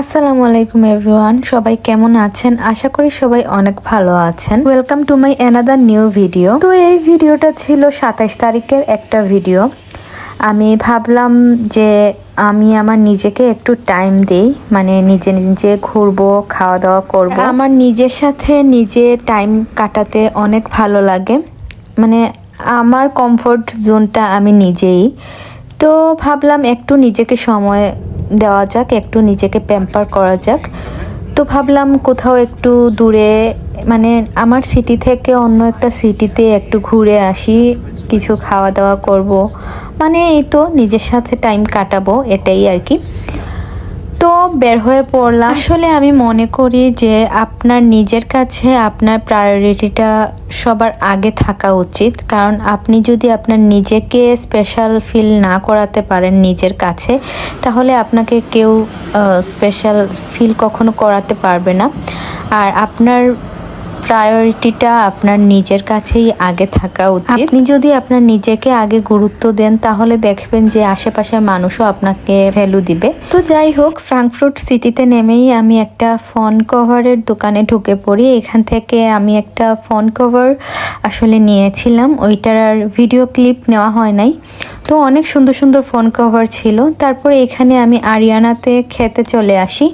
আসসালামু আলাইকুম এভরিওয়ান, সবাই কেমন আছেন? আশা করি সবাই অনেক ভালো আছেন। Welcome to my another new video তো এই ভিডিওটা ছিল সাতাইশ তারিখের একটা ভিডিও আমি ভাবলাম যে আমি আমার নিজেকে একটু টাইম দেই মানে নিজে নিজে ঘুরবো খাওয়া দাওয়া করব। আমার নিজের সাথে নিজে টাইম কাটাতে অনেক ভালো লাগে। মানে আমার কমফোর্ট জোনটা আমি নিজেই। তো ভাবলাম একটু নিজেকে সময় দেওয়া যাক, একটু নিজেকে প্যাম্পার করা যাক। তো ভাবলাম কোথাও একটু দূরে মানে আমার সিটি থেকে অন্য একটা সিটিতে একটু ঘুরে আসি। কিছু খাওয়া দাওয়া করব। মানে এই তো নিজের সাথে টাইম কাটাবো, এটাই আর কি। তো বের হয়ে পড়লাম। আসলে আমি মনে করি যে আপনার নিজের কাছে আপনার প্রায়োরিটিটা সবার আগে থাকা উচিত। কারণ আপনি যদি আপনার নিজেকে স্পেশাল ফিল না করাতে পারেন নিজের কাছে, তাহলে আপনাকে কেউ স্পেশাল ফিল কখনো করাতে পারবে না। আর আপনার প্রায়োরিটিটা আপনার নিজের কাছেই আগে থাকা উচিত। আপনি যদি আপনার নিজেকে আগে গুরুত্ব দেন, তাহলে দেখবেন যে আশেপাশের মানুষও আপনাকে ভ্যালু দিবে। তো যাই হোক ফ্রাঙ্কফুট সিটিতে নেমেই আমি একটা ফোন কভারের দোকানে ঢুকে পড়ি। এখান থেকে আমি একটা ফোন কভার আসলে নিয়েছিলাম। ওইটার আর ভিডিও ক্লিপ নেওয়া হয় নাই। তো অনেক সুন্দর সুন্দর ফোন কভার ছিল। তারপরে এখানে আমি আরিয়ানাতে খেতে চলে আসি।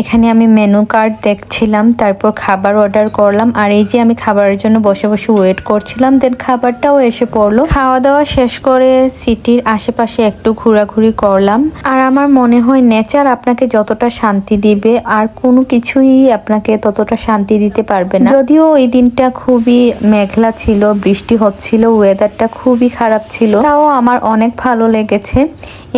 এখানে আমি মেনু কার্ড দেখছিলাম, তারপর খাবার অর্ডার করলাম। আর এই যে আমি খাবারের জন্য বসে বসে ওয়েট করছিলাম দেন খাবারটাও এসে পড়ল। খাওয়া দাওয়া শেষ করে সিটির আশেপাশে একটু ঘোরাঘুরি করলাম। আর আমার মনে হয় নেচার আপনাকে যতটা শান্তি দিবে, আর কোনো কিছুই আপনাকে ততটা শান্তি দিতে পারবে না। যদিও ওই দিনটা খুবই মেঘলা ছিল, বৃষ্টি হচ্ছিল ওয়েদারটা খুবই খারাপ ছিল, তাও আমার অনেক ভালো লেগেছে।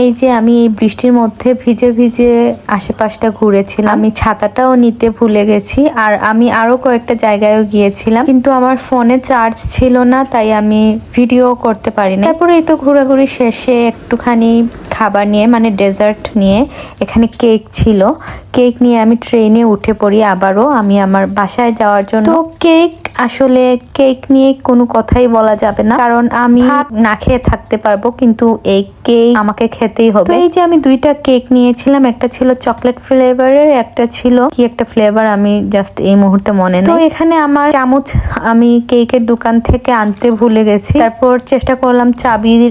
এই যে আমি এই বৃষ্টির মধ্যে ভিজে ভিজে আশেপাশটা ঘুরেছিলাম, আমি ছাতাটাও নিতে ভুলে গেছি আর আমি আরও কয়েকটা জায়গায়ও গিয়েছিলাম। কিন্তু আমার ফোনে চার্জ ছিল না, তাই আমি ভিডিও করতে পারি না তারপরে এই তো ঘোরাঘুরি শেষে একটুখানি খাবার নিয়ে মানে ডেজার্ট নিয়ে, এখানে কেক ছিল। কেক নিয়ে আমি ট্রেনে উঠে পড়ি আবারও, আমি আমার বাসায় যাওয়ার জন্য। তো কেক আসলে কেক নিয়ে কোনো কথাই বলা যাবে না, কারণ আমি না খেয়ে থাকতে পারব, কিন্তু এই কেক আমাকে খেতেই হবে। এই যে আমি দুইটা কেক নিয়েছিলাম একটা ছিল চকলেট ফ্লেভারের একটা ছিল কি একটা ফ্লেভার আমি জাস্ট এই মুহূর্তে মনে নেই। তো এখানে আমার চামচ আমি কেকের দোকান থেকে আনতে ভুলে গেছি। তারপর চেষ্টা করলাম চাবির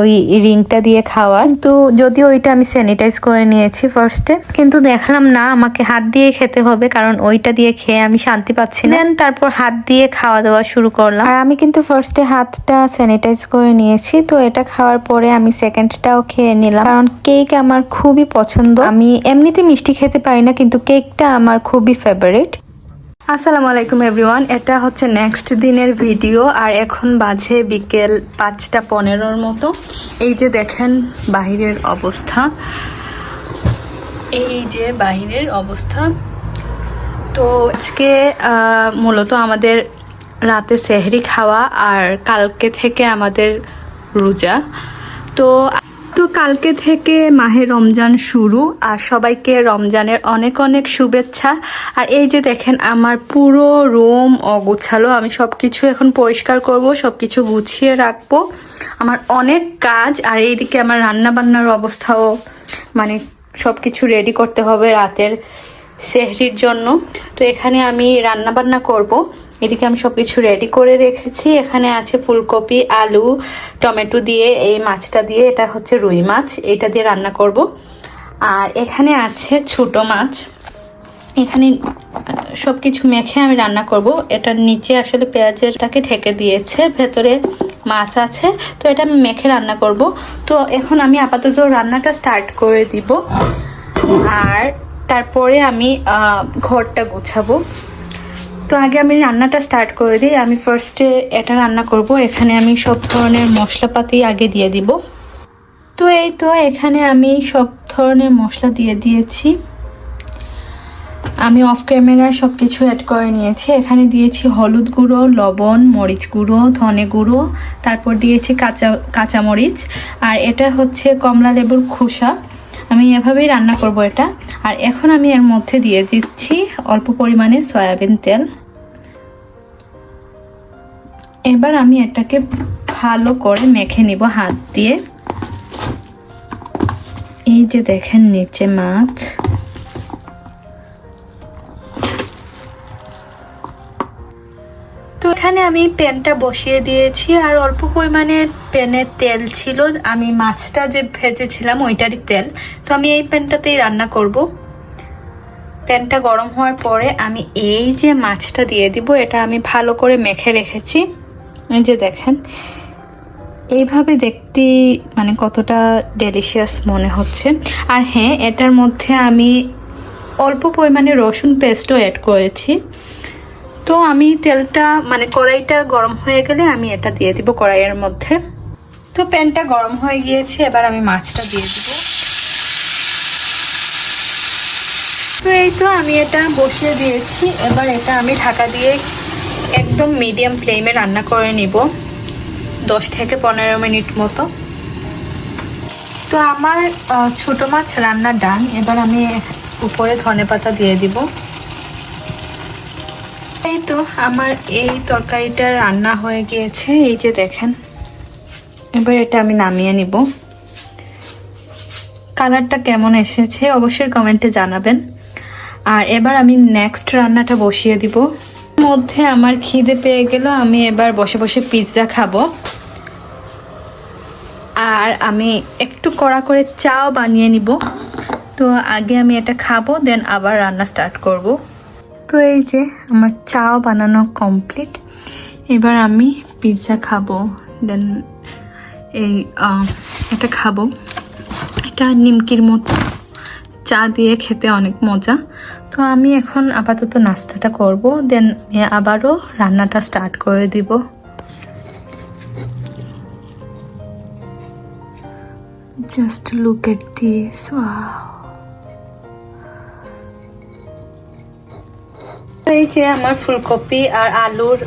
ওই রিংটা দিয়ে খাওয়ার। কিন্তু যদিও ওইটা আমি স্যানিটাইজ করে নিয়েছি ফার্স্টে কিন্তু দেখলাম না আমাকে হাত দিয়ে খেতে হবে কারণ ওইটা দিয়ে খেয়ে আমি শান্তি পাচ্ছি না। Then তারপর হাত দিয়ে খাওয়া দাওয়া শুরু করলাম। আর আমি কিন্তু ফার্স্টে হাতটা স্যানিটাইজ করে নিয়েছি তো এটা খাওয়ার পরে আমি সেকেন্ডটাও খেয়ে নিলাম। কারণ কেক আমার খুবই পছন্দ। আমি এমনিতে মিষ্টি খেতে পারি না, কিন্তু কেকটা আমার খুবই ফেভারিট আসসালামু আলাইকুম এভরিওয়ান এটা হচ্ছে নেক্সট দিনের ভিডিও আর এখন বাজে বিকেল পাঁচটা পনেরোর মতো। এই যে দেখেন বাহিরের অবস্থা। এই যে বাহিরের অবস্থা। তো আজকে মূলত আমাদের রাতে সেহরি খাওয়া, আর কালকে থেকে আমাদের রোজা। তো তো কালকে থেকে মাহে রমজান শুরু আর সবাইকে রমজানের অনেক অনেক শুভেচ্ছা। আর এই যে দেখেন, আমার পুরো রোম অগুছালো। আমি সব কিছু এখন পরিষ্কার করব সব কিছু গুছিয়ে রাখব। আমার অনেক কাজ আর এইদিকে আমার রান্না বান্নার অবস্থাও মানে সব কিছু রেডি করতে হবে রাতের সেহরির জন্য। তো এখানে আমি রান্না বান্না করব। এদিকে আমি সব কিছু রেডি করে রেখেছি। এখানে আছে ফুলকপি, আলু, টমেটো দিয়ে, এই মাছটা দিয়ে। এটা হচ্ছে রুই মাছ। এটা দিয়ে রান্না করব। আর এখানে আছে ছোট মাছ। এখানে সব কিছু মেখে আমি রান্না করব। এটার নিচে আসলে পেঁয়াজেরটাকে ঢেকে দিয়েছে। ভেতরে মাছ আছে। তো এটা আমি মেখে রান্না করব। তো এখন আমি আপাতত রান্নাটা স্টার্ট করে দিব। আর তারপরে আমি ঘরটা গুছাবো। তো আগে আমি রান্নাটা স্টার্ট করে দিই। আমি ফার্স্টে এটা রান্না করব। এখানে আমি সব ধরনের মশলাপাতি আগে দিয়ে দিব। তো এই তো, এখানে আমি সব ধরনের মশলা দিয়ে দিয়েছি। আমি অফ ক্যামেরায় সব কিছু অ্যাড করে নিয়েছি। এখানে দিয়েছি হলুদ গুঁড়ো, লবণ, মরিচ গুঁড়ো, ধনে গুঁড়ো, তারপর দিয়েছি কাঁচা, কাঁচামরিচ। আর এটা হচ্ছে কমলা লেবুর খোসা। আমি এভাবেই রান্না করব এটা। আর এখন আমি এর মধ্যে দিয়ে দিচ্ছি অল্প পরিমাণে সয়াবিন তেল। এবার আমি এটাকে ভালো করে মেখে নিব হাত দিয়ে। এই যে দেখেন নিচে মাছ। এখানে আমি প্যানটা বসিয়ে দিয়েছি আর অল্প পরিমাণে প্যানে তেল ছিল। আমি মাছটা যে ভেজেছিলাম ওইটারই তেল। তো আমি এই প্যানটাতেই রান্না করব। প্যানটা গরম হওয়ার পরে আমি এই যে মাছটা দিয়ে দিব, এটা আমি ভালো করে মেখে রেখেছি। এই যে দেখেন, এইভাবে দেখতে মানে কতটা ডেলিশিয়াস মনে হচ্ছে। আর হ্যাঁ এটার মধ্যে আমি অল্প পরিমাণে রসুন পেস্টও অ্যাড করেছি। তো আমি তেলটা মানে কড়াইটা গরম হয়ে গেলে আমি এটা দিয়ে দিব কড়াইয়ের মধ্যে। তো প্যানটা গরম হয়ে গিয়েছে, এবার আমি মাছটা দিয়ে দিব। তো এই তো আমি এটা বসিয়ে দিয়েছি, এবার এটা আমি ঢাকা দিয়ে একদম মিডিয়াম ফ্লেমে রান্না করে নিব, দশ থেকে পনেরো মিনিট মতো। তো আমার ছোট মাছ রান্না ডান, এবার আমি উপরে ধনে পাতা দিয়ে দিব। এই তো, আমার এই তরকারিটা রান্না হয়ে গিয়েছে, এই যে দেখেন। এবার এটা আমি নামিয়ে নিব। কালারটা কেমন এসেছে অবশ্যই কমেন্টে জানাবেন। আর এবার আমি নেক্সট রান্নাটা বসিয়ে দিব। মধ্যে আমার খিদে পেয়ে গেল, আমি এবার বসে বসে পিৎজা খাব। আর আমি একটু কড়া করে চাও বানিয়ে নিব। তো আগে আমি এটা খাব দেন আবার রান্না স্টার্ট করব। তো এই যে আমার চাও বানানো কমপ্লিট এবার আমি পিৎজা খাব। দেন এই এটা খাব। এটা নিমকির মতো। চা দিয়ে খেতে অনেক মজা। তো আমি এখন আপাতত নাস্তাটা করব। দেন আবারও রান্নাটা স্টার্ট করে দিব। জাস্ট লুক এট দিস এই যে আমার ফুলকপি আর আলুর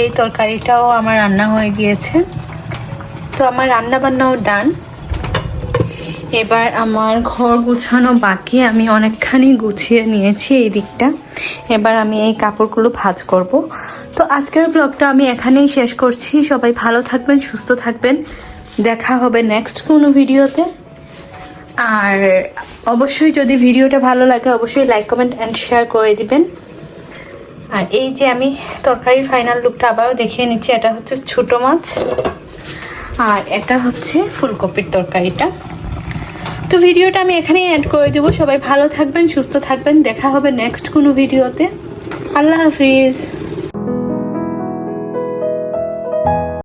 এই তরকারিটাও আমার রান্না হয়ে গিয়েছে। তো আমার রান্না বান্নাও ডান। এবার আমার ঘর গুছানো বাকি, আমি অনেকখানি গুছিয়ে নিয়েছি এই দিকটা। এবার আমি এই কাপড়গুলো ভাঁজ করব। তো আজকের ব্লগটা আমি এখানেই শেষ করছি। সবাই ভালো থাকবেন, সুস্থ থাকবেন। দেখা হবে নেক্সট কোনো ভিডিওতে। আর অবশ্যই যদি ভিডিওটা ভালো লাগে, অবশ্যই লাইক কমেন্ট অ্যান্ড শেয়ার করে দিবেন। আর এই যে আমি তরকারির ফাইনাল লুকটা আবারও দেখিয়ে নিচ্ছি, এটা হচ্ছে ছোটো মাছ আর এটা হচ্ছে ফুলকপির তরকারিটা। তো ভিডিওটা আমি এখানেই অ্যাড করে দেবো। সবাই ভালো থাকবেন, সুস্থ থাকবেন। দেখা হবে নেক্সট কোনো ভিডিওতে আল্লাহ হাফিজ।